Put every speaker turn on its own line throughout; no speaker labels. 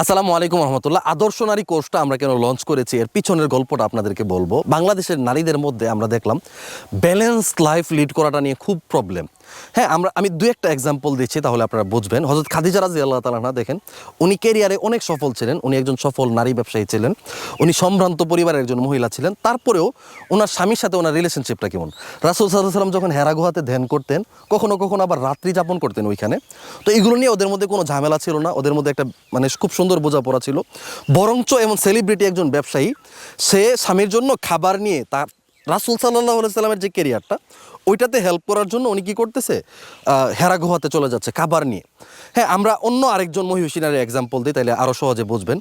আসসালামু আলাইকুম রহমতুল্লাহ। আদর্শ নারী কোর্সটা আমরা কেন লঞ্চ করেছি? এর পিছনের গল্পটা আপনাদেরকে বলব। বাংলাদেশের নারীদের মধ্যে আমরা দেখলাম ব্যালেন্স লাইফ লিড করাটা নিয়ে খুব প্রবলেম হ্যাঁ আমরা, আমি দু একটা এক্সাম্পল দিচ্ছি, তাহলে আপনারা বুঝবেন। হজরত খাদিজা রাজি আল্লাহ তালা দেখেন, উনি কেরিয়ারে অনেক সফল ছিলেন, উনি একজন সফল নারী ব্যবসায়ী ছিলেন, উনি সম্ভ্রান্ত পরিবারের একজন মহিলা ছিলেন, তারপরেও ওনার স্বামীর সাথে ওনার রিলেশনশিপটা কেমন? রাসুল সাল্লাম যখন হেরা গুহাতে ধ্যান করতেন, কখনো কখনো আবার রাত্রি যাপন করতেন ওইখানে। তো এগুলো নিয়ে ওদের মধ্যে কোনো ঝামেলা ছিল না, ওদের মধ্যে একটা মানে খুব সুন্দর বোঝাপড়া ছিল। বরঞ্চ এমন সেলিব্রিটি একজন ব্যবসায়ী, সে স্বামীর জন্য খাবার নিয়ে তার, রাসুল সাল্লাহ সাল্লামের যে কেরিয়ারটা ওইটাতে হেল্প করার জন্য উনি কী করতেছে? আহ, হেরা গুহাতে চলে যাচ্ছে খাবার নিয়ে। হ্যাঁ আমরা অন্য আরেকজন মহিষিনারের এক্সাম্পল দিই তাহলে আরও সহজে বুঝবেন।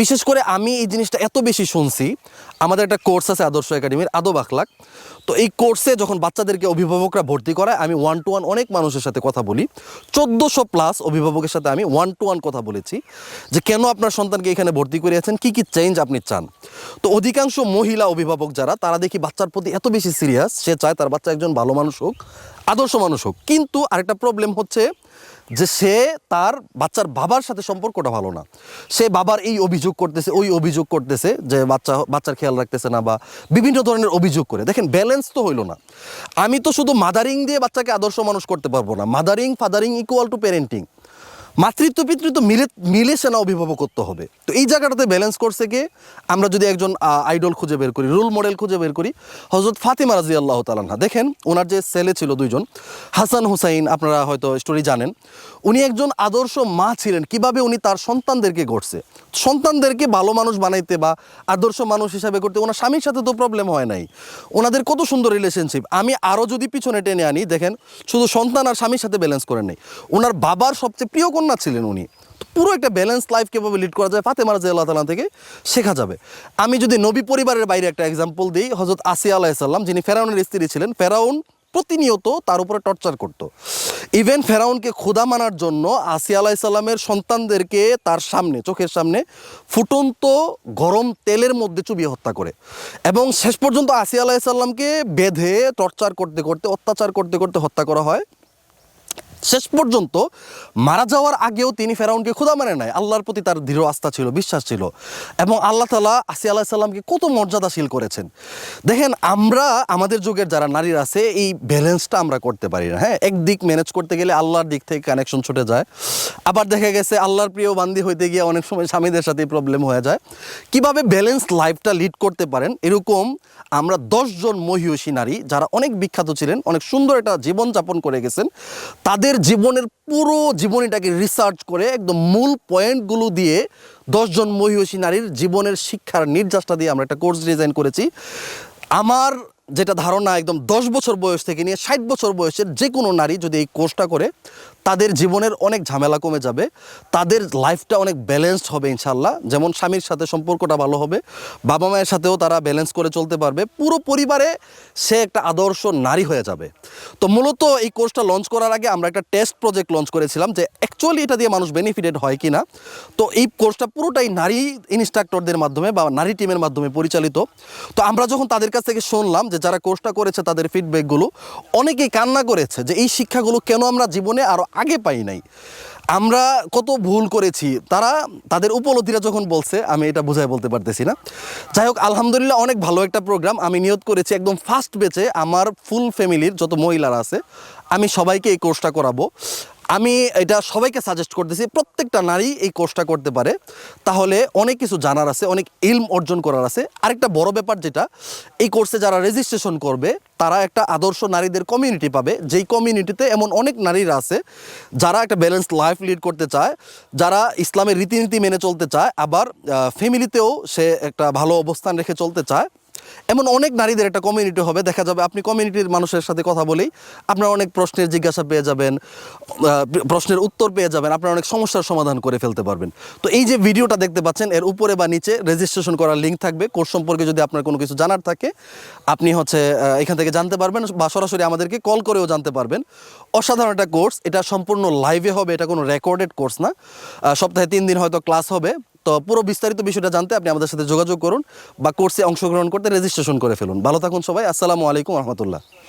বিশেষ করে আমি এই জিনিসটা এত বেশি শুনছি আমাদের একটা কোর্স আছে আদর্শ একাডেমির আদব আখলাক। তো এই কোর্সে যখন বাচ্চাদেরকে অভিভাবকরা ভর্তি করায় আমি ওয়ান টু ওয়ান অনেক মানুষের সাথে কথা বলি। চোদ্দোশো প্লাস অভিভাবকের সাথে আমি ওয়ান টু ওয়ান কথা বলেছি যে কেন আপনার সন্তানকে এখানে ভর্তি করিয়েছেন কি কি চেঞ্জ আপনি চান? তো অধিকাংশ মহিলা অভিভাবক যারা তারা দেখি বাচ্চার প্রতি এত বেশি সিরিয়াস সে চায় তার বাচ্চা একজন ভালো মানুষ হোক, আদর্শ মানুষ হোক। কিন্তু আরেকটা প্রবলেম হচ্ছে যে সে তার বাচ্চার বাবার সাথে সম্পর্কটা ভালো না। সে বাবার এই অভিযোগ করতেছে, ওই অভিযোগ করতেছে যে বাচ্চা, বাচ্চার খেয়াল রাখতেছে না বা বিভিন্ন ধরনের অভিযোগ করে। দেখেন ব্যালেন্স তো হইল না। আমি তো শুধু মাদারিং দিয়ে বাচ্চাকে আদর্শ মানুষ করতে পারব না। Mothering fathering equal to parenting মাতৃত্ব পিতৃত্ব মিলে মিলেছে না করতে হবে। তো এই জায়গাটাতে ব্যালেন্স করছে কে? আমরা যদি একজন আইডল খুঁজে বের করি রোল মডেল খুঁজে বের করি হজরত ফাতিমা রাজি আল্লাহ তালান্না দেখেন, ওনার যে ছেলে ছিল দুইজন, হাসান হুসাইন, আপনারা হয়তো স্টোরি জানেন, উনি একজন আদর্শ মা ছিলেন। কীভাবে উনি তার সন্তানদেরকে গড়ছে? সন্তানদেরকে ভালো মানুষ বানাইতে বা আদর্শ মানুষ হিসাবে করতে, ওনার স্বামীর সাথে তো প্রবলেম হয় নাই। ওনাদের কত সুন্দর রিলেশনশিপ আমি আরও যদি পিছনে টেনে আনি, দেখেন, শুধু সন্তান আর স্বামীর সাথে ব্যালেন্স করে নেই। ওনার বাবার সবচেয়ে প্রিয় কন্যা ছিলেন উনি। পুরো একটা ব্যালেন্স লাইফ কীভাবে লিড করা যায় ফাতেমা রাজি আল্লাহ তালা থেকে শেখা যাবে। আমি যদি নবী পরিবারের বাইরে একটা এক্সাম্পল দিই হজরত আসিয়া আলাহিসাল্লাম যিনি ফেরাউনের স্ত্রী ছিলেন, ফেরাউন প্রতিনিয়ত তার উপরে টর্চার করত। ইভেন ফেরাউনকে ক্ষুদা মানার জন্য আসিয়া আলাইসাল্লামের সন্তানদেরকে তার সামনে, চোখের সামনে ফুটন্ত গরম তেলের মধ্যে চুবিয়ে হত্যা করে। এবং শেষ পর্যন্ত আসিয়া আলাইসাল্লামকে বেঁধে টর্চার করতে করতে, অত্যাচার করতে করতে হত্যা করা হয়। শেষ পর্যন্ত মারা যাওয়ার আগেও তিনি ফেরাউনকে ক্ষুদা মানে নাই। আল্লাহর প্রতি তার দৃঢ় আস্থা ছিল, বিশ্বাস ছিল। এবং আল্লাহ তালা আসি আল্লাহ সাল্লামকে কত মর্যাদাশীল করেছেন। দেখেন, আমরা আমাদের যুগের যারা নারীর আছে, এই ব্যালেন্সটা আমরা করতে পারি না। হ্যাঁ একদিক ম্যানেজ করতে গেলে আল্লাহর দিক থেকে কানেকশন ছুটে যায়। আবার দেখা গেছে, আল্লাহর প্রিয় বান্দি হইতে গিয়ে অনেক সময় স্বামীদের সাথে প্রবলেম হয়ে যায়। কীভাবে ব্যালেন্স লাইফটা লিড করতে পারেন? এরকম আমরা দশজন মহিষী নারী, যারা অনেক বিখ্যাত ছিলেন, অনেক সুন্দর একটা জীবনযাপন করে গেছেন, তাদের জীবনের পুরো জীবনীটাকে রিসার্চ করে একদম মূল পয়েন্টগুলো দিয়ে দশজন মহিষী নারীর জীবনের শিক্ষার নির্যাসটা দিয়ে আমরা একটা কোর্স ডিজাইন করেছি। আমার যেটা ধারণা একদম দশ বছর বয়স থেকে নিয়ে ষাট বছর বয়সের যে কোনো নারী যদি এই কোর্সটা করে তাদের জীবনের অনেক ঝামেলা কমে যাবে, তাদের লাইফটা অনেক ব্যালেন্সড হবে ইনশাল্লাহ যেমন স্বামীর সাথে সম্পর্কটা ভালো হবে, বাবা মায়ের সাথেও তারা ব্যালেন্স করে চলতে পারবে। পুরো পরিবারে সে একটা আদর্শ নারী হয়ে যাবে। তো মূলত এই কোর্সটা লঞ্চ করার আগে আমরা একটা টেস্ট প্রজেক্ট লঞ্চ করেছিলাম যে অ্যাকচুয়ালি এটা দিয়ে মানুষ বেনিফিটেড হয় কি না তো এই কোর্সটা পুরোটাই নারী ইনস্ট্রাক্টরদের মাধ্যমে বা নারী টিমের মাধ্যমে পরিচালিত। তো আমরা যখন তাদের কাছ থেকে শুনলাম যে যারা কোর্সটা করেছে তাদের ফিডব্যাকগুলো অনেকেই কান্না করেছে যে এই শিক্ষাগুলো কেন আমরা জীবনে আরও আগে পাই নাই। আমরা কত ভুল করেছি, তারা তাদের উপলব্ধিরা যখন বলছে, আমি এটা বোঝায় বলতে পারতেছি না। যাই হোক, আলহামদুলিল্লাহ অনেক ভালো একটা প্রোগ্রাম আমি নিয়োগ করেছি একদম ফার্স্ট বেচে আমার ফুল ফ্যামিলির যত মহিলারা আছে, আমি সবাইকে এই কোর্সটা করাবো। আমি এটা সবাইকে সাজেস্ট করতেছি, প্রত্যেকটা নারী এই কোর্সটা করতে পারে। তাহলে অনেক কিছু জানার আছে, অনেক ইলম অর্জন করার আছে। আরেকটা বড় ব্যাপার যেটা, এই কোর্সে যারা রেজিস্ট্রেশন করবে, তারা একটা আদর্শ নারীদের কমিউনিটি পাবে। যেই কমিউনিটিতে এমন অনেক নারীরা আছে, যারা একটা ব্যালেন্স লাইফ লিড করতে চায়, যারা ইসলামের রীতিনীতি মেনে চলতে চায়, আবার ফ্যামিলিতেও সে একটা ভালো অবস্থান রেখে চলতে চায়। এমন অনেক নারীদের একটা কমিউনিটি হবে, দেখা যাবে আপনি কমিউনিটির মানুষের সাথে কথা বলেই আপনার অনেক প্রশ্নের জিজ্ঞাসা পেয়ে যাবেন প্রশ্নের উত্তর পেয়ে যাবেন, আপনার অনেক সমস্যার সমাধান করে ফেলতে পারবেন। তো এই যে ভিডিওটা দেখতে পাচ্ছেন, এর উপরে বা নিচে রেজিস্ট্রেশন করার লিঙ্ক থাকবে। কোর্স সম্পর্কে যদি আপনার কোনো কিছু জানার থাকে, আপনি হচ্ছে এখান থেকে জানতে পারবেন বা সরাসরি আমাদেরকে কল করেও জানতে পারবেন। অসাধারণ একটা কোর্স এটা সম্পূর্ণ লাইভে হবে, এটা কোনো রেকর্ডেড কোর্স না। সপ্তাহে তিন দিন হয়তো ক্লাস হবে। তো পুরো বিস্তারিত বিষয়টা জানতে আপনি আমাদের সাথে যোগাযোগ করুন বা কোর্সে অংশগ্রহণ করতে রেজিস্ট্রেশন করে ফেলুন। ভালো থাকুন সবাই, আসসালামু আলাইকুম রহমতুল্লাহ।